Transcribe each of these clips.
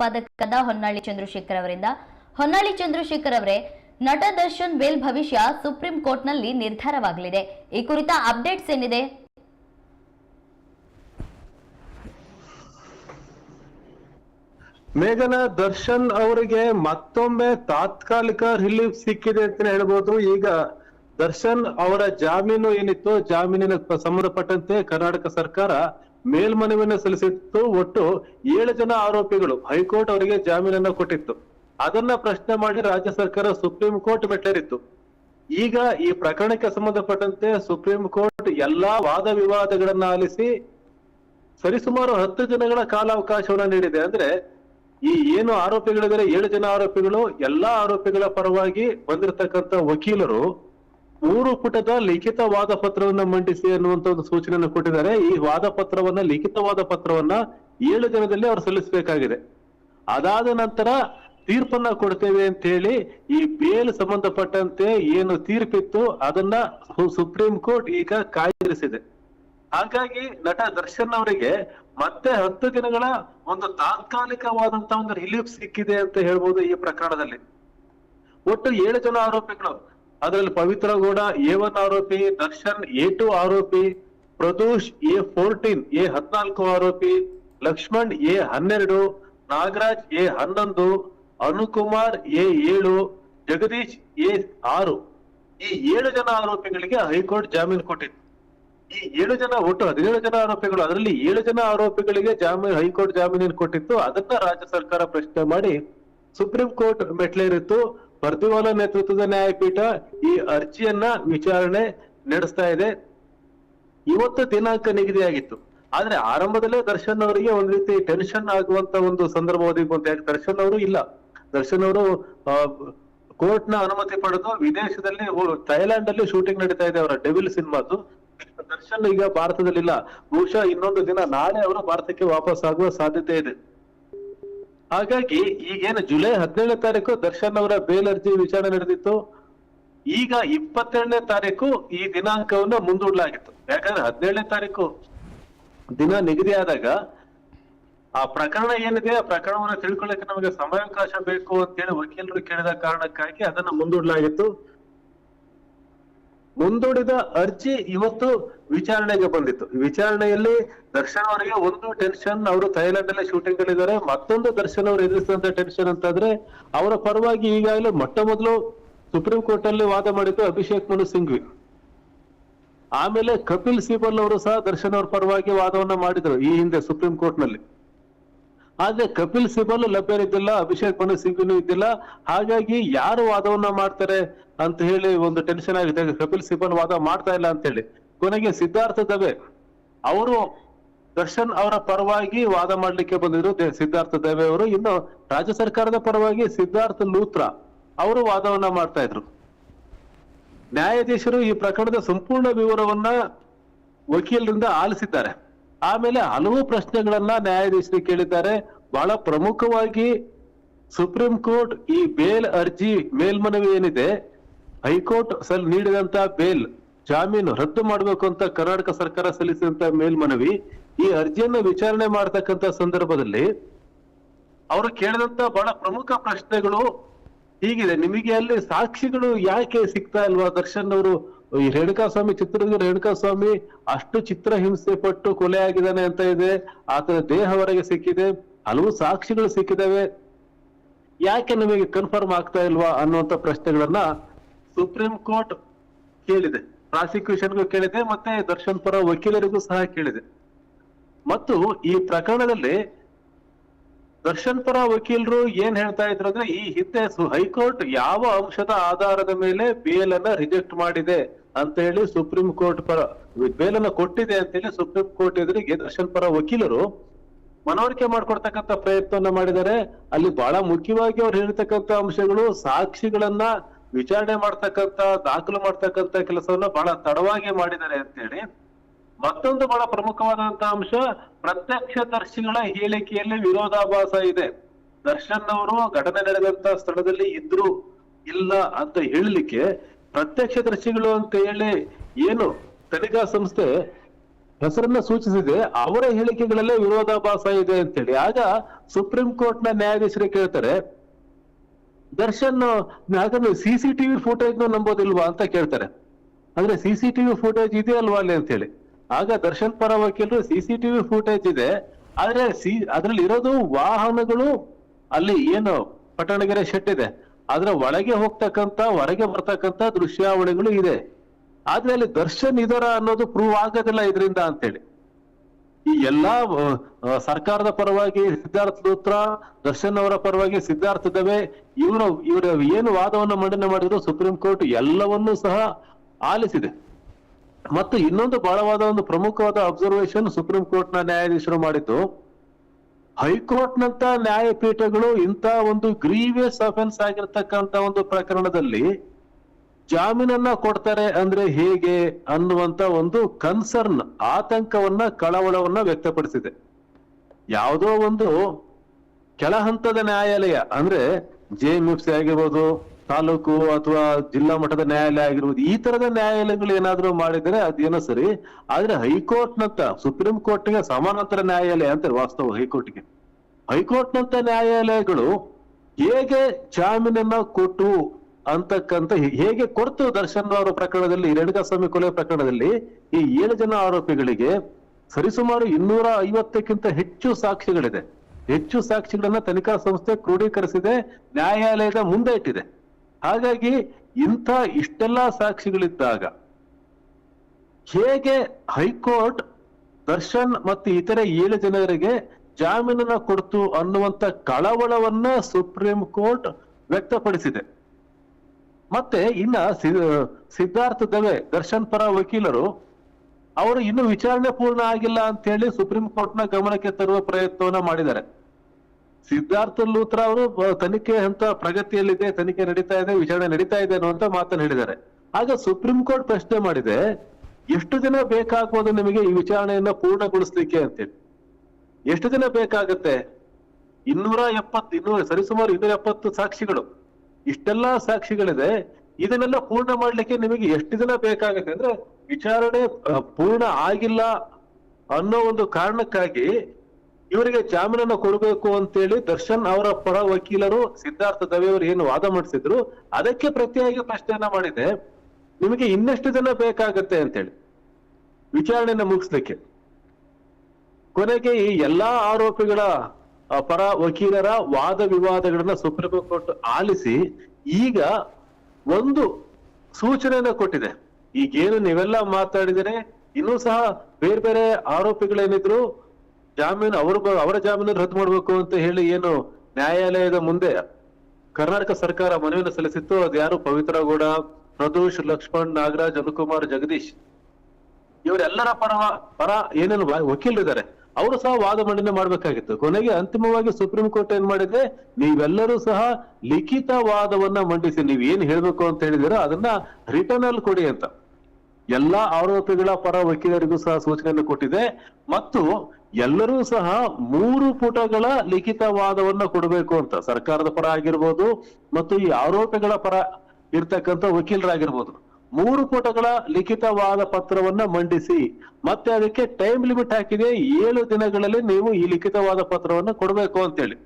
ಸಂಪಾದಕರಾದ ಹೊನ್ನಾಳಿ ಚಂದ್ರಶೇಖರ್ ಅವರಿಂದ. ಹೊನ್ನಾಳಿ ಚಂದ್ರಶೇಖರ್ ಅವರೇ, ನಟ ದರ್ಶನ್ ಬೇಲ್ ಭವಿಷ್ಯ ಸುಪ್ರೀಂ ಕೋರ್ಟ್ನಲ್ಲಿ ನಿರ್ಧಾರವಾಗಲಿದೆ. ಈ ಕುರಿತ ಅಪ್ಡೇಟ್ಸ್ ಏನಿದೆ? ಮೇಘನ ದರ್ಶನ್ ಅವರಿಗೆ ಮತ್ತೊಮ್ಮೆ ತಾತ್ಕಾಲಿಕ ರಿಲೀಫ್ ಸಿಕ್ಕಿದೆ ಅಂತ ಹೇಳ್ಬೋದು. ಈಗ ದರ್ಶನ್ ಅವರ ಜಾಮೀನು ಏನಿತ್ತು, ಜಾಮೀನಿನ ಸಂಬಂಧಪಟ್ಟಂತೆ ಕರ್ನಾಟಕ ಸರ್ಕಾರ ಮೇಲ್ಮನವಿಯನ್ನು ಸಲ್ಲಿಸಿತ್ತು ಒಟ್ಟು ಏಳು ಜನ ಆರೋಪಿಗಳು. ಹೈಕೋರ್ಟ್ ಅವರಿಗೆ ಜಾಮೀನನ್ನ ಕೊಟ್ಟಿತ್ತು. ಅದನ್ನ ಪ್ರಶ್ನೆ ಮಾಡಿ ರಾಜ್ಯ ಸರ್ಕಾರ ಸುಪ್ರೀಂ ಕೋರ್ಟ್ ಮೆಟ್ಟೇರಿತ್ತು ಈಗ ಈ ಪ್ರಕರಣಕ್ಕೆ ಸಂಬಂಧಪಟ್ಟಂತೆ ಸುಪ್ರೀಂ ಕೋರ್ಟ್ ಎಲ್ಲಾ ವಾದ ವಿವಾದಗಳನ್ನ ಆಲಿಸಿ ಸರಿಸುಮಾರು ಹತ್ತು ದಿನಗಳ ಕಾಲಾವಕಾಶವನ್ನ ನೀಡಿದೆ. ಅಂದ್ರೆ ಈ ಏನು ಆರೋಪಿಗಳಿದ್ದಾರೆ, ಏಳು ಜನ ಆರೋಪಿಗಳು, ಎಲ್ಲಾ ಆರೋಪಿಗಳ ಪರವಾಗಿ ಬಂದಿರತಕ್ಕಂತ ವಕೀಲರು ಮೂರು ಪುಟದ ಲಿಖಿತ ವಾದ ಪತ್ರವನ್ನ ಮಂಡಿಸಿ ಅನ್ನುವಂತ ಒಂದು ಸೂಚನೆಯನ್ನು ಕೊಟ್ಟಿದ್ದಾರೆ. ಈ ವಾದ ಪತ್ರವನ್ನ ಲಿಖಿತವಾದ ಪತ್ರವನ್ನ ಏಳು ದಿನದಲ್ಲಿ ಅವರು ಸಲ್ಲಿಸಬೇಕಾಗಿದೆ. ಅದಾದ ನಂತರ ತೀರ್ಪನ್ನ ಕೊಡ್ತೇವೆ ಅಂತ ಹೇಳಿ, ಈ ಬೇಲ್ ಸಂಬಂಧಪಟ್ಟಂತೆ ಏನು ತೀರ್ಪಿತ್ತು ಅದನ್ನ ಸುಪ್ರೀಂ ಕೋರ್ಟ್ ಈಗ ಕಾಯ್ದಿರಿಸಿದೆ. ಹಾಗಾಗಿ ನಟ ದರ್ಶನ್ ಅವರಿಗೆ ಮತ್ತೆ ಹತ್ತು ದಿನಗಳ ಒಂದು ತಾತ್ಕಾಲಿಕವಾದಂತ ಒಂದು ರಿಲೀಫ್ ಸಿಕ್ಕಿದೆ ಅಂತ ಹೇಳ್ಬೋದು ಈ ಪ್ರಕರಣದಲ್ಲಿ. ಒಟ್ಟು ಏಳು ಜನ ಆರೋಪಿಗಳು. ಅದರಲ್ಲಿ ಪವಿತ್ರ ಗೌಡ ಒನ್ ಆರೋಪಿ, ದರ್ಶನ್, ಎ ಟು ಆರೋಪಿ, ಪ್ರದೋಷ್, ಎ ಫೋರ್ಟೀನ್, ಎ ಹದಿನಾಲ್ಕು ಆರೋಪಿ, ಲಕ್ಷ್ಮಣ್, ಎ ಹನ್ನೆರಡು, ನಾಗರಾಜ್, ಎ ಹನ್ನೊಂದು, ಅನುಕುಮಾರ್, ಎ ಏಳು, ಜಗದೀಶ್, ಎ ಆರು. ಈ ಏಳು ಜನ ಆರೋಪಿಗಳಿಗೆ ಹೈಕೋರ್ಟ್ ಜಾಮೀನು ಕೊಟ್ಟಿತ್ತು ಈ ಏಳು ಜನ, ಒಟ್ಟು ಹದಿನೇಳು ಜನ ಆರೋಪಿಗಳು, ಅದರಲ್ಲಿ ಏಳು ಜನ ಆರೋಪಿಗಳಿಗೆ ಜಾಮೀನು, ಹೈಕೋರ್ಟ್ ಜಾಮೀನು ಕೊಟ್ಟಿತ್ತು. ಅದನ್ನ ರಾಜ್ಯ ಸರ್ಕಾರ ಪ್ರಶ್ನೆ ಮಾಡಿ ಸುಪ್ರೀಂ ಕೋರ್ಟ್ ಮೆಟ್ಲೇರಿತ್ತು ಪರ್ದಿವಾಲ ನೇತೃತ್ವದ ನ್ಯಾಯಪೀಠ ಈ ಅರ್ಜಿಯನ್ನ ವಿಚಾರಣೆ ನಡೆಸ್ತಾ ಇದೆ. ಇವತ್ತು ದಿನಾಂಕ ನಿಗದಿಯಾಗಿತ್ತು. ಆದ್ರೆ ಆರಂಭದಲ್ಲೇ ದರ್ಶನ್ ಅವರಿಗೆ ಒಂದ್ ರೀತಿ ಟೆನ್ಷನ್ ಆಗುವಂತ ಒಂದು ಸಂದರ್ಭ ಒದಗಿ ಬಂತು. ಯಾಕೆ ದರ್ಶನ್ ಅವರು ಇಲ್ಲ. ದರ್ಶನ್ ಅವರು ಕೋರ್ಟ್ನ ಅನುಮತಿ ಪಡೆದು ವಿದೇಶದಲ್ಲಿ ಥೈಲ್ಯಾಂಡ್ ಅಲ್ಲಿ ಶೂಟಿಂಗ್ ನಡೀತಾ ಇದೆ ಅವರ ಡೆವಿಲ್ ಸಿನಿಮಾದು ದರ್ಶನ್ ಈಗ ಭಾರತದಲ್ಲಿ ಇಲ್ಲ ಬಹುಶಃ ಇನ್ನೊಂದು ದಿನ ನಾಳೆ ಅವರು ಭಾರತಕ್ಕೆ ವಾಪಸ್ ಆಗುವ ಸಾಧ್ಯತೆ ಇದೆ. ಹಾಗಾಗಿ ಈಗೇನು ಜುಲೈ ಹದಿನೇಳನೇ ತಾರೀಕು ದರ್ಶನ್ ಅವರ ಬೇಲ್ ಅರ್ಜಿ ವಿಚಾರಣೆ ನಡೆದಿತ್ತು. ಈಗ ಇಪ್ಪತ್ತೆರಡನೇ ತಾರೀಕು ಈ ದಿನಾಂಕವನ್ನ ಮುಂದೂಡಲಾಗಿತ್ತು. ಯಾಕಂದ್ರೆ ಹದಿನೇಳನೇ ತಾರೀಕು ದಿನ ನಿಗದಿ ಆದಾಗ ಆ ಪ್ರಕರಣ ಏನಿದೆ, ಆ ಪ್ರಕರಣವನ್ನ ತಿಳ್ಕೊಳ್ಳಕ್ಕೆ ನಮಗೆ ಸಮಯಾವಕಾಶ ಬೇಕು ಅಂತ ಹೇಳಿ ವಕೀಲರು ಕೇಳಿದ ಕಾರಣಕ್ಕಾಗಿ ಅದನ್ನ ಮುಂದೂಡಲಾಗಿತ್ತು. ಮುಂದೂಡಿದ ಅರ್ಜಿ ಇವತ್ತು ವಿಚಾರಣೆಗೆ ಬಂದಿತ್ತು. ವಿಚಾರಣೆಯಲ್ಲಿ ದರ್ಶನ್ ಅವರಿಗೆ ಒಂದು ಟೆನ್ಷನ್, ಅವರು ಥೈಲ್ಯಾಂಡ್ ಅಲ್ಲೇ ಶೂಟಿಂಗ್ ಅಲ್ಲಿದ್ದಾರೆ. ಮತ್ತೊಂದು ದರ್ಶನ್ ಅವರು ಎದುರಿಸಿದಂತ ಟೆನ್ಷನ್ ಅಂತಂದ್ರೆ, ಅವರ ಪರವಾಗಿ ಈಗಾಗಲೇ ಮೊಟ್ಟ ಮೊದಲು ಸುಪ್ರೀಂ ಕೋರ್ಟ್ ಅಲ್ಲಿ ವಾದ ಮಾಡಿದ್ದು ಅಭಿಷೇಕ್ ಮನು ಸಿಂಘ್ವಿ. ಆಮೇಲೆ ಕಪಿಲ್ ಸಿಬಲ್ ಅವರು ಸಹ ದರ್ಶನ್ ಅವರ ಪರವಾಗಿ ವಾದವನ್ನ ಮಾಡಿದ್ರು ಈ ಹಿಂದೆ ಸುಪ್ರೀಂ ಕೋರ್ಟ್ನಲ್ಲಿ. ಆದ್ರೆ ಕಪಿಲ್ ಸಿಬಲ್ ಲಭ್ಯರಿದ್ದಿಲ್ಲ, ಅಭಿಷೇಕ್ ಮನು ಸಿಂಘ್ವಿನೂ ಇದ್ದಿಲ್ಲ. ಹಾಗಾಗಿ ಯಾರು ವಾದವನ್ನ ಮಾಡ್ತಾರೆ? ಅಂತ ಹೇಳಿ ಒಂದು ಟೆನ್ಷನ್ ಆಗಿದೆ. ಕಪಿಲ್ ಸಿಬಲ್ ವಾದ ಮಾಡ್ತಾ ಇಲ್ಲ ಅಂತ ಹೇಳಿ. ಕೊನೆಗೆ ಸಿದ್ಧಾರ್ಥ ದವೆ, ಅವರು ದರ್ಶನ್ ಅವರ ಪರವಾಗಿ ವಾದ ಮಾಡ್ಲಿಕ್ಕೆ ಬಂದಿದ್ರು. ಸಿದ್ಧಾರ್ಥ ದವೆ ಅವರು, ಇನ್ನು ರಾಜ್ಯ ಸರ್ಕಾರದ ಪರವಾಗಿ ಸಿದ್ಧಾರ್ಥ ಲೂತ್ರ ಅವರು ವಾದವನ್ನ ಮಾಡ್ತಾ ಇದ್ರು. ನ್ಯಾಯಾಧೀಶರು ಈ ಪ್ರಕರಣದ ಸಂಪೂರ್ಣ ವಿವರವನ್ನ ವಕೀಲರಿಂದ ಆಲಿಸಿದ್ದಾರೆ. ಆಮೇಲೆ ಹಲವು ಪ್ರಶ್ನೆಗಳನ್ನ ನ್ಯಾಯಾಧೀಶರು ಕೇಳಿದ್ದಾರೆ. ಬಹಳ ಪ್ರಮುಖವಾಗಿ ಸುಪ್ರೀಂ ಕೋರ್ಟ್ ಈ ಬೇಲ್ ಅರ್ಜಿ ಮೇಲ್ಮನವಿ ಏನಿದೆ ಹೈಕೋರ್ಟ್ ಸಲ್ ನೀಡಿದಂತ ಬೇಲ್ ಜಾಮೀನು ರದ್ದು ಮಾಡಬೇಕು ಅಂತ ಕರ್ನಾಟಕ ಸರ್ಕಾರ ಸಲ್ಲಿಸಿದಂತ ಮೇಲ್ಮನವಿ, ಈ ಅರ್ಜಿಯನ್ನು ವಿಚಾರಣೆ ಮಾಡತಕ್ಕಂತ ಸಂದರ್ಭದಲ್ಲಿ ಅವರು ಕೇಳಿದಂತ ಬಹಳ ಪ್ರಮುಖ ಪ್ರಶ್ನೆಗಳು ಹೀಗಿದೆ. ನಿಮಗೆ ಅಲ್ಲಿ ಸಾಕ್ಷಿಗಳು ಯಾಕೆ ಸಿಗ್ತಾ ಇಲ್ವಾ? ದರ್ಶನ್ ಅವರು, ಈ ರೇಣುಕಾ ಸ್ವಾಮಿ ಚಿತ್ರದುರ್ಗ ರೇಣುಕಾಸ್ವಾಮಿ ಅಷ್ಟು ಚಿತ್ರ ಹಿಂಸೆ ಪಟ್ಟು ಕೊಲೆ ಆಗಿದ್ದಾನೆ ಅಂತ ಇದೆ. ಆತನ ದೇಹ ಹೊರಗೆ ಸಿಕ್ಕಿದೆ. ಹಲವು ಸಾಕ್ಷಿಗಳು ಸಿಕ್ಕಿದಾವೆ. ಯಾಕೆ ನಮಗೆ ಕನ್ಫರ್ಮ್ ಆಗ್ತಾ ಇಲ್ವಾ ಅನ್ನುವಂತ ಪ್ರಶ್ನೆಗಳನ್ನ ಸುಪ್ರೀಂ ಕೋರ್ಟ್ ಕೇಳಿದೆ. ಪ್ರಾಸಿಕ್ಯೂಷನ್ಗೂ ಕೇಳಿದೆ, ಮತ್ತೆ ದರ್ಶನ್ ಪರ ವಕೀಲರಿಗೂ ಸಹ ಕೇಳಿದೆ. ಮತ್ತು ಈ ಪ್ರಕರಣದಲ್ಲಿ ದರ್ಶನ್ ಪರ ವಕೀಲರು ಏನ್ ಹೇಳ್ತಾ ಇದ್ರು ಅಂದ್ರೆ, ಈ ಹಿಂದೆ ಹೈಕೋರ್ಟ್ ಯಾವ ಅಂಶದ ಆಧಾರದ ಮೇಲೆ ಬೇಲ್ ಅನ್ನ ರಿಜೆಕ್ಟ್ ಮಾಡಿದೆ ಅಂತ ಹೇಳಿ ಸುಪ್ರೀಂ ಕೋರ್ಟ್ ಪರ ಬೇಲ್ ಅನ್ನ ಕೊಟ್ಟಿದೆ ಅಂತ ಹೇಳಿ ಸುಪ್ರೀಂ ಕೋರ್ಟ್ ಎದುರಿಗೆ ದರ್ಶನ್ ಪರ ವಕೀಲರು ಮನವರಿಕೆ ಮಾಡ್ಕೊಡ್ತಕ್ಕಂಥ ಪ್ರಯತ್ನವನ್ನ ಮಾಡಿದ್ದಾರೆ. ಅಲ್ಲಿ ಬಹಳ ಮುಖ್ಯವಾಗಿ ಅವ್ರು ಹೇಳ್ತಕ್ಕಂಥ ಅಂಶಗಳು ಸಾಕ್ಷಿಗಳನ್ನ ವಿಚಾರಣೆ ಮಾಡ್ತಕ್ಕಂತ ದಾಖಲು ಮಾಡ್ತಕ್ಕಂತ ಕೆಲಸವನ್ನ ಬಹಳ ತಡವಾಗಿ ಮಾಡಿದ್ದಾರೆ ಅಂತೇಳಿ. ಮತ್ತೊಂದು ಬಹಳ ಪ್ರಮುಖವಾದಂತಹ ಅಂಶ, ಪ್ರತ್ಯಕ್ಷದರ್ಶಿಗಳ ಹೇಳಿಕೆಯಲ್ಲಿ ವಿರೋಧಾಭಾಸ ಇದೆ. ದರ್ಶನ್ ಅವರು ಘಟನೆ ನಡೆದಂತ ಸ್ಥಳದಲ್ಲಿ ಇದ್ರು ಇಲ್ಲ ಅಂತ ಹೇಳಲಿಕ್ಕೆ ಪ್ರತ್ಯಕ್ಷದರ್ಶಿಗಳು ಅಂತ ಹೇಳಿ ಏನು ತನಿಖಾ ಸಂಸ್ಥೆ ಹೆಸರನ್ನ ಸೂಚಿಸಿದೆ, ಅವರ ಹೇಳಿಕೆಗಳಲ್ಲೇ ವಿರೋಧಾಭಾಸ ಇದೆ ಅಂತೇಳಿ. ಆಗ ಸುಪ್ರೀಂ ಕೋರ್ಟ್ನ ನ್ಯಾಯಾಧೀಶರೇ ಕೇಳ್ತಾರೆ ದರ್ಶನ್ ಹಾಗಾದ್ರೆ ಸಿಸಿಟಿವಿ ಫುಟೇಜ್ ನಂಬೋದಿಲ್ವಾ ಅಂತ ಕೇಳ್ತಾರೆ. ಅಂದ್ರೆ ಸಿಸಿಟಿವಿ ಫುಟೇಜ್ ಇದೆ ಅಲ್ವಾ ಅಲ್ಲಿ ಅಂತ ಹೇಳಿ ಆಗ ದರ್ಶನ್ ಪರ ವಕೀಲರು ಸಿ ಸಿ ಟಿವಿ ಫುಟೇಜ್ ಇದೆ. ಆದ್ರೆ ಸಿ, ಅದ್ರಲ್ಲಿ ಇರೋದು ವಾಹನಗಳು, ಅಲ್ಲಿ ಏನು ಪಟ್ಟಣಗೆರೆ ಶೆಟ್ ಇದೆ. ಅದ್ರ ಒಳಗೆ ಹೋಗ್ತಕ್ಕಂತ ಹೊರಗೆ ಬರ್ತಕ್ಕಂತ ದೃಶ್ಯಾವಳಿಗಳು ಇದೆ. ಆದ್ರೆ ಅಲ್ಲಿ ದರ್ಶನ್ ಇದರ ಅನ್ನೋದು ಪ್ರೂವ್ ಆಗೋದಿಲ್ಲ ಇದರಿಂದ ಅಂತೇಳಿ. ಎಲ್ಲಾ ಸರ್ಕಾರದ ಪರವಾಗಿ ಸಿದ್ಧಾರ್ಥ ಲೂತ್ರ ದರ್ಶನ್ ಅವರ ಪರವಾಗಿ ಸಿದ್ಧಾರ್ಥ ದವೆ ಇವರು, ಇವರ ಏನು ವಾದವನ್ನು ಮಂಡನೆ ಮಾಡಿದ್ರು ಸುಪ್ರೀಂ ಕೋರ್ಟ್ ಎಲ್ಲವನ್ನೂ ಸಹ ಆಲಿಸಿದೆ. ಮತ್ತು ಇನ್ನೊಂದು ಬಹಳವಾದ ಒಂದು ಪ್ರಮುಖವಾದ ಅಬ್ಸರ್ವೇಷನ್ ಸುಪ್ರೀಂ ಕೋರ್ಟ್ನ ನ್ಯಾಯಾಧೀಶರು ಮಾಡಿದ್ದು ಹೈಕೋರ್ಟ್ ನಂತ ನ್ಯಾಯಪೀಠಗಳು ಇಂತಹ ಒಂದು ಗ್ರೀವಿಯಸ್ ಅಫೆನ್ಸ್ ಆಗಿರ್ತಕ್ಕಂತ ಒಂದು ಪ್ರಕರಣದಲ್ಲಿ ಜಾಮೀನನ್ನ ಕೊಡ್ತಾರೆ ಅಂದ್ರೆ ಹೇಗೆ ಅನ್ನುವಂತ ಒಂದು ಕನ್ಸರ್ನ್ ಆತಂಕವನ್ನ, ಕಳವಳವನ್ನ ವ್ಯಕ್ತಪಡಿಸಿದೆ. ಯಾವುದೋ ಒಂದು ಕೆಳ ಹಂತದ ನ್ಯಾಯಾಲಯ, ಅಂದ್ರೆ ಜೆ ಆಗಿರ್ಬೋದು, ತಾಲೂಕು ಅಥವಾ ಜಿಲ್ಲಾ ಮಟ್ಟದ ನ್ಯಾಯಾಲಯ ಆಗಿರ್ಬೋದು, ಈ ತರದ ನ್ಯಾಯಾಲಯಗಳು ಏನಾದ್ರೂ ಮಾಡಿದ್ರೆ ಅದೇನೋ ಸರಿ, ಆದ್ರೆ ಹೈಕೋರ್ಟ್ನಂತ, ಸುಪ್ರೀಂ ಕೋರ್ಟ್ಗೆ ಸಮಾನಾಂತರ ನ್ಯಾಯಾಲಯ ಅಂತಾರೆ ವಾಸ್ತವ ಹೈಕೋರ್ಟ್ಗೆ. ಹೈಕೋರ್ಟ್ನಂತ ನ್ಯಾಯಾಲಯಗಳು ಹೇಗೆ ಜಾಮೀನನ್ನ ಕೊಟ್ಟು ಅಂತಕ್ಕಂತ ಹೇಗೆ ಕೊಡ್ತು ದರ್ಶನ್ ಅವರ ಪ್ರಕರಣದಲ್ಲಿ, ರೇಣುಕಾಸ್ವಾಮಿ ಕೊಲೆ ಪ್ರಕರಣದಲ್ಲಿ ಈ ಏಳು ಜನ ಆರೋಪಿಗಳಿಗೆ ಸರಿಸುಮಾರು ಇನ್ನೂರ ಐವತ್ತಕ್ಕಿಂತ ಹೆಚ್ಚು ಸಾಕ್ಷಿಗಳಿದೆ. ಹೆಚ್ಚು ಸಾಕ್ಷಿಗಳನ್ನ ತನಿಖಾ ಸಂಸ್ಥೆ ಕ್ರೋಢೀಕರಿಸಿದೆ ನ್ಯಾಯಾಲಯದ ಮುಂದೆ ಇಟ್ಟಿದೆ. ಹಾಗಾಗಿ ಇಂಥ ಇಷ್ಟೆಲ್ಲಾ ಸಾಕ್ಷಿಗಳಿದ್ದಾಗ ಹೇಗೆ ಹೈಕೋರ್ಟ್ ದರ್ಶನ್ ಮತ್ತು ಇತರೆ ಏಳು ಜನರಿಗೆ ಜಾಮೀನನ್ನ ಕೊಡ್ತು ಅನ್ನುವಂತ ಕಳವಳವನ್ನ ಸುಪ್ರೀಂ ಕೋರ್ಟ್ ವ್ಯಕ್ತಪಡಿಸಿದೆ. ಮತ್ತೆ ಇನ್ನ ಸಿದ್ಧಾರ್ಥ ದವೆ, ದರ್ಶನ್ ಪರ ವಕೀಲರು, ಅವರು ಇನ್ನು ವಿಚಾರಣೆ ಪೂರ್ಣ ಆಗಿಲ್ಲ ಅಂತ ಹೇಳಿ ಸುಪ್ರೀಂ ಕೋರ್ಟ್ನ ಗಮನಕ್ಕೆ ತರುವ ಪ್ರಯತ್ನವನ್ನ ಮಾಡಿದ್ದಾರೆ. ಸಿದ್ಧಾರ್ಥ ಲೂತ್ರ ಅವರು ತನಿಖೆ ಹಂತ ಪ್ರಗತಿಯಲ್ಲಿದೆ, ತನಿಖೆ ನಡೀತಾ ಇದೆ, ವಿಚಾರಣೆ ನಡೀತಾ ಇದೆ ಅನ್ನುವಂತ ಮಾತನ್ನು ಹೇಳಿದ್ದಾರೆ. ಆಗ ಸುಪ್ರೀಂ ಕೋರ್ಟ್ ಪ್ರಶ್ನೆ ಮಾಡಿದೆ, ಎಷ್ಟು ದಿನ ಬೇಕಾಗ್ಬೋದು ನಿಮಗೆ ಈ ವಿಚಾರಣೆಯನ್ನ ಪೂರ್ಣಗೊಳಿಸ್ಲಿಕ್ಕೆ ಅಂತೇಳಿ? ಎಷ್ಟು ದಿನ ಬೇಕಾಗತ್ತೆ? ಇನ್ನೂರ ಎಪ್ಪತ್ತು ಇನ್ನೂರ ಸರಿಸುಮಾರು ಇನ್ನೂರ ಎಪ್ಪತ್ತು ಸಾಕ್ಷಿಗಳು. ಇಷ್ಟೆಲ್ಲಾ ಸಾಕ್ಷಿಗಳಿದೆ. ಇದನ್ನೆಲ್ಲ ಪೂರ್ಣ ಮಾಡ್ಲಿಕ್ಕೆ ನಿಮಗೆ ಎಷ್ಟು ದಿನ ಬೇಕಾಗುತ್ತೆ ಅಂದ್ರೆ ವಿಚಾರಣೆ ಪೂರ್ಣ ಆಗಿಲ್ಲ ಅನ್ನೋ ಒಂದು ಕಾರಣಕ್ಕಾಗಿ ಇವರಿಗೆ ಜಾಮೀನನ್ನು ಕೊಡಬೇಕು ಅಂತೇಳಿ ದರ್ಶನ್ ಅವರ ಪರ ವಕೀಲರು ಸಿದ್ಧಾರ್ಥ ದವೆ ಅವರು ಏನು ವಾದ ಮಾಡಿಸಿದ್ರು. ಅದಕ್ಕೆ ಪ್ರತಿಯಾಗಿ ಪ್ರಶ್ನೆಯನ್ನ ಮಾಡಿದೆ. ನಿಮಗೆ ಇನ್ನಷ್ಟು ದಿನ ಬೇಕಾಗತ್ತೆ ಅಂತೇಳಿ. ವಿಚಾರಣೆಯನ್ನು ಮುಗಿಸ್ಲಿಕ್ಕೆ. ಕೊನೆಗೆ ಈ ಎಲ್ಲಾ ಆರೋಪಿಗಳ ಪರ ವಕೀಲರ ವಾದ ವಿವಾದಗಳನ್ನ ಸುಪ್ರೀಂ ಕೋರ್ಟ್ ಆಲಿಸಿ ಈಗ ಒಂದು ಸೂಚನೆಯನ್ನ ಕೊಟ್ಟಿದೆ. ಈಗೇನು ನೀವೆಲ್ಲ ಮಾತಾಡಿದರೆ, ಇನ್ನೂ ಸಹ ಬೇರೆ ಬೇರೆ ಆರೋಪಿಗಳೇನಿದ್ರು ಜಾಮೀನು ಅವ್ರ ಅವರ ಜಾಮೀನು ರದ್ದು ಮಾಡಬೇಕು ಅಂತ ಹೇಳಿ ಏನು ನ್ಯಾಯಾಲಯದ ಮುಂದೆ ಕರ್ನಾಟಕ ಸರ್ಕಾರ ಮನವಿಯನ್ನು ಸಲ್ಲಿಸಿತ್ತು. ಅದು ಯಾರು? ಪವಿತ್ರ ಗೌಡ, ಪ್ರದೋಷ್, ಲಕ್ಷ್ಮಣ್, ನಾಗರಾಜ್, ಅನುಕುಮಾರ್, ಜಗದೀಶ್. ಇವರೆಲ್ಲರ ಪರ ಪರ ಏನೇನು ವಕೀಲರಿದ್ದಾರೆ. ಅವರು ಸಹ ವಾದ ಮಂಡನೆ ಮಾಡ್ಬೇಕಾಗಿತ್ತು. ಕೊನೆಗೆ ಅಂತಿಮವಾಗಿ ಸುಪ್ರೀಂ ಕೋರ್ಟ್ ಏನ್ ಮಾಡಿದೆ ನೀವೆಲ್ಲರೂ ಸಹ ಲಿಖಿತ ವಾದವನ್ನ ಮಂಡಿಸಿ, ನೀವ್ ಏನ್ ಹೇಳ್ಬೇಕು ಅಂತ ಹೇಳಿದಿರೋ ಅದನ್ನ ರಿಟರ್ನ್ ಅಲ್ಲಿ ಕೊಡಿ ಅಂತ. ಎಲ್ಲಾ ಆರೋಪಿಗಳ ಪರ ವಕೀಲರಿಗೂ ಸಹ ಸೂಚನೆಯನ್ನು ಕೊಟ್ಟಿದೆ. ಮತ್ತು ಎಲ್ಲರೂ ಸಹ ಮೂರು ಪುಟಗಳ ಲಿಖಿತ ವಾದವನ್ನ ಕೊಡಬೇಕು ಅಂತ. ಸರ್ಕಾರದ ಪರ ಆಗಿರ್ಬೋದು, ಮತ್ತು ಈ ಆರೋಪಿಗಳ ಪರ ಇರ್ತಕ್ಕಂಥ ವಕೀಲರಾಗಿರ್ಬೋದು. ಮೂರು ಪುಟಗಳ ಲಿಖಿತವಾದ ಪತ್ರವನ್ನ ಮಂಡಿಸಿ, ಮತ್ತೆ ಅದಕ್ಕೆ ಟೈಮ್ ಲಿಮಿಟ್ ಹಾಕಿದೆ, ಏಳು ದಿನಗಳಲ್ಲಿ ನೀವು ಈ ಲಿಖಿತವಾದ ಪತ್ರವನ್ನು ಕೊಡಬೇಕು ಅಂತೇಳಿ.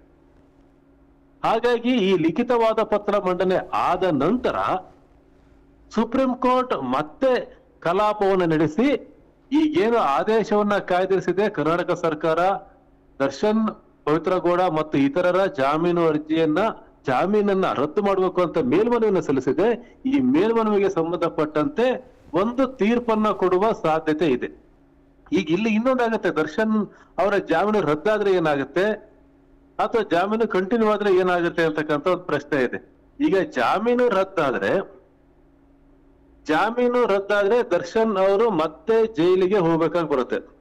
ಹಾಗಾಗಿ ಈ ಲಿಖಿತವಾದ ಪತ್ರ ಮಂಡನೆ ಆದ ನಂತರ ಸುಪ್ರೀಂ ಕೋರ್ಟ್ ಮತ್ತೆ ಕಲಾಪವನ್ನು ನಡೆಸಿ, ಈಗೇನು ಆದೇಶವನ್ನ ಕಾಯ್ದಿರಿಸಿದೆ ಕರ್ನಾಟಕ ಸರ್ಕಾರ, ದರ್ಶನ್ ಪವಿತ್ರಗೌಡ ಮತ್ತು ಇತರರ ಜಾಮೀನು ಅರ್ಜಿಯನ್ನ ಜಾಮೀನನ್ನ ರದ್ದು ಮಾಡಬೇಕು ಅಂತ ಮೇಲ್ಮನವಿಯನ್ನು ಸಲ್ಲಿಸಿದೆ. ಈ ಮೇಲ್ಮನವಿಗೆ ಸಂಬಂಧಪಟ್ಟಂತೆ ಒಂದು ತೀರ್ಪನ್ನ ಕೊಡುವ ಸಾಧ್ಯತೆ ಇದೆ. ಈಗ ಇಲ್ಲಿ ಇನ್ನೊಂದಾಗತ್ತೆ, ದರ್ಶನ್ ಅವರ ಜಾಮೀನು ರದ್ದಾದ್ರೆ ಏನಾಗುತ್ತೆ? ಅಥವಾ ಜಾಮೀನು ಕಂಟಿನ್ಯೂ ಆದ್ರೆ ಏನಾಗುತ್ತೆ ಅಂತಕ್ಕಂಥ ಒಂದು ಪ್ರಶ್ನೆ ಇದೆ. ಈಗ ಜಾಮೀನು ರದ್ದಾದ್ರೆ ಜಾಮೀನು ರದ್ದಾದ್ರೆ ದರ್ಶನ್ ಅವರು ಮತ್ತೆ ಜೈಲಿಗೆ ಹೋಗ್ಬೇಕಾಗಿ ಬರುತ್ತೆ.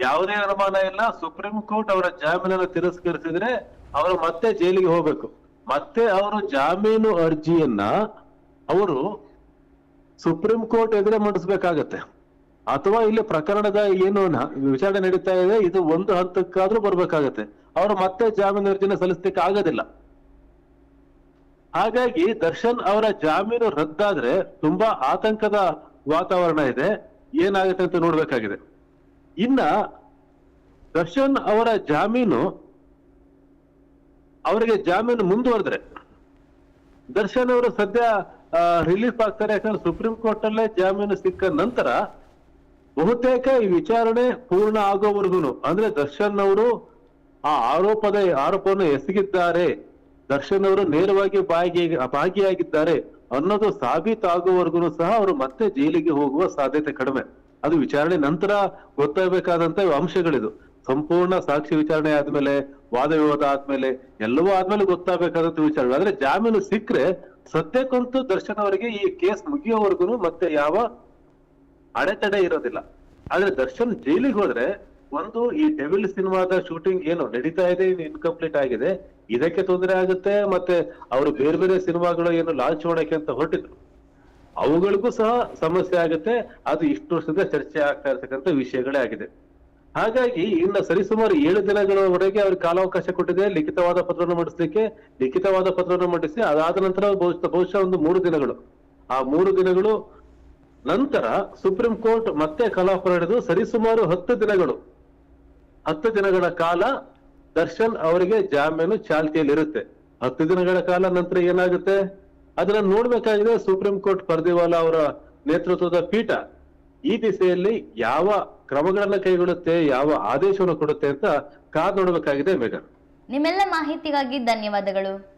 ಯಾವುದೇ ಅನುಮಾನ ಇಲ್ಲ. ಸುಪ್ರೀಂ ಕೋರ್ಟ್ ಅವರ ಜಾಮೀನನ್ನು ತಿರಸ್ಕರಿಸಿದ್ರೆ ಅವರು ಮತ್ತೆ ಜೈಲಿಗೆ ಹೋಗ್ಬೇಕು. ಮತ್ತೆ ಅವರು ಜಾಮೀನು ಅರ್ಜಿಯನ್ನ ಅವರು ಸುಪ್ರೀಂ ಕೋರ್ಟ್ ಎದುರೆ ಮಂಡಿಸ್ಬೇಕಾಗತ್ತೆ. ಅಥವಾ ಇಲ್ಲಿ ಪ್ರಕರಣದ ಏನು ವಿಚಾರಣೆ ನಡೀತಾ ಇದೆ, ಇದು ಒಂದು ಹಂತಕ್ಕಾದ್ರೂ ಬರ್ಬೇಕಾಗತ್ತೆ. ಅವರು ಮತ್ತೆ ಜಾಮೀನು ಅರ್ಜಿನ ಸಲ್ಲಿಸ್ಲಿಕ್ಕೆ ಆಗೋದಿಲ್ಲ. ಹಾಗಾಗಿ ದರ್ಶನ್ ಅವರ ಜಾಮೀನು ರದ್ದಾದ್ರೆ ತುಂಬಾ ಆತಂಕದ ವಾತಾವರಣ ಇದೆ. ಏನಾಗುತ್ತೆ ಅಂತ ನೋಡ್ಬೇಕಾಗಿದೆ. ಇನ್ನ ದರ್ಶನ್ ಅವರ ಜಾಮೀನು ಅವರಿಗೆ ಜಾಮೀನು ಮುಂದುವರೆದ್ರೆ. ದರ್ಶನ್ ಅವರು ಸದ್ಯ ರಿಲೀಫ್ ಆಗ್ತಾರೆ ಯಾಕಂದ್ರೆ ಸುಪ್ರೀಂ ಕೋರ್ಟ್ ಅಲ್ಲೇ ಜಾಮೀನು ಸಿಕ್ಕ ನಂತರ ಬಹುತೇಕ ಈ ವಿಚಾರಣೆ ಪೂರ್ಣ ಆಗೋವರೆಗೂ ಅಂದ್ರೆ ದರ್ಶನ್ ಅವರು ಆ ಆರೋಪದ, ಆರೋಪವನ್ನು ಎಸಗಿದ್ದಾರೆ. ದರ್ಶನ್ ಅವರು ನೇರವಾಗಿ ಭಾಗಿ, ಭಾಗಿಯಾಗಿದ್ದಾರೆ ಅನ್ನೋದು ಸಾಬೀತಾಗುವವರೆಗೂ ಸಹ ಅವರು ಮತ್ತೆ ಜೈಲಿಗೆ ಹೋಗುವ ಸಾಧ್ಯತೆ ಕಡಿಮೆ. ಅದು ವಿಚಾರಣೆ ನಂತರ ಗೊತ್ತಾಗಬೇಕಾದಂತ ಅಂಶಗಳಿದು. ಸಂಪೂರ್ಣ ಸಾಕ್ಷಿ ವಿಚಾರಣೆ ಆದ್ಮೇಲೆ, ವಾದ ವಿವಾದ ಆದ್ಮೇಲೆ, ಎಲ್ಲವೂ ಆದ್ಮೇಲೆ ಗೊತ್ತಾಗಬೇಕಾದಂತ ವಿಚಾರ ಆದ್ರೆ ಜಾಮೀನು ಸಿಕ್ಕರೆ ಸದ್ಯಕ್ಕಂತೂ ದರ್ಶನ್ ಅವರಿಗೆ ಈ ಕೇಸ್ ಮುಗಿಯೋವರೆಗೂ ಮತ್ತೆ ಯಾವ ಅಡೆತಡೆ ಇರೋದಿಲ್ಲ. ಆದ್ರೆ ದರ್ಶನ್ ಜೈಲಿಗೆ ಹೋದ್ರೆ ಒಂದು ಈ ಡೆವಿಲ್ ಸಿನಿಮಾದ ಶೂಟಿಂಗ್ ಏನು ನಡೀತಾ ಇದೆ ಇನ್ಕಂಪ್ಲೀಟ್ ಆಗಿದೆ, ಇದಕ್ಕೆ ತೊಂದರೆ ಆಗುತ್ತೆ, ಮತ್ತೆ ಅವರು ಬೇರೆ ಬೇರೆ ಸಿನಿಮಾಗಳು ಏನು ಲಾಂಚ್ ಮಾಡಕ್ಕೆ ಅಂತ ಹೊರಟಿದ್ರು. ಅವುಗಳಿಗೂ ಸಹ ಸಮಸ್ಯೆ ಆಗುತ್ತೆ, ಅದು ಇಷ್ಟು ವರ್ಷದಿಂದ ಚರ್ಚೆ ಆಗ್ತಾ ಇರ್ತಕ್ಕಂಥ ವಿಷಯಗಳೇ ಆಗಿದೆ. ಹಾಗಾಗಿ ಇನ್ನ ಸರಿಸುಮಾರು ಏಳು ದಿನಗಳವರೆಗೆ ಅವ್ರಿಗೆ ಕಾಲಾವಕಾಶ ಕೊಟ್ಟಿದೆ. ಲಿಖಿತವಾದ ಪತ್ರವನ್ನು ಮಂಡಿಸ್ಲಿಕ್ಕೆ, ಲಿಖಿತವಾದ ಪತ್ರವನ್ನು ಮಂಡಿಸಿ ಅದಾದ ನಂತರ ಬಹುಶಃ ಬಹುಶಃ ಒಂದು ಮೂರು ದಿನಗಳು. ಆ ಮೂರು ದಿನಗಳು ನಂತರ ಸುಪ್ರೀಂ ಕೋರ್ಟ್ ಮತ್ತೆ ಕಲಾಪ ನಡೆದು ಸರಿಸುಮಾರು ಹತ್ತು ದಿನಗಳು. ಹತ್ತು ದಿನಗಳ ಕಾಲ ದರ್ಶನ್ ಅವರಿಗೆ ಜಾಮೀನು ಚಾಲ್ತಿಯಲ್ಲಿರುತ್ತೆ. ಹತ್ತು ದಿನಗಳ ಕಾಲ ನಂತರ ಏನಾಗುತ್ತೆ? ಅದನ್ನ ನೋಡ್ಬೇಕಾಗಿದೆ ಸುಪ್ರೀಂ ಕೋರ್ಟ್ ಪರ್ದಿವಾಲಾ ಅವರ ನೇತೃತ್ವದ ಪೀಠ. ಈ ದಿಸೆಯಲ್ಲಿ ಯಾವ ಕ್ರಮಗಳನ್ನ ಕೈಗೊಳ್ಳುತ್ತೆ, ಯಾವ ಆದೇಶವನ್ನು ಕೊಡುತ್ತೆ ಅಂತ ಕಾದ್ ನೋಡಬೇಕಾಗಿದೆ ಮೇಘನ್ ನಿಮ್ಮೆಲ್ಲ ಮಾಹಿತಿಗಾಗಿ ಧನ್ಯವಾದಗಳು.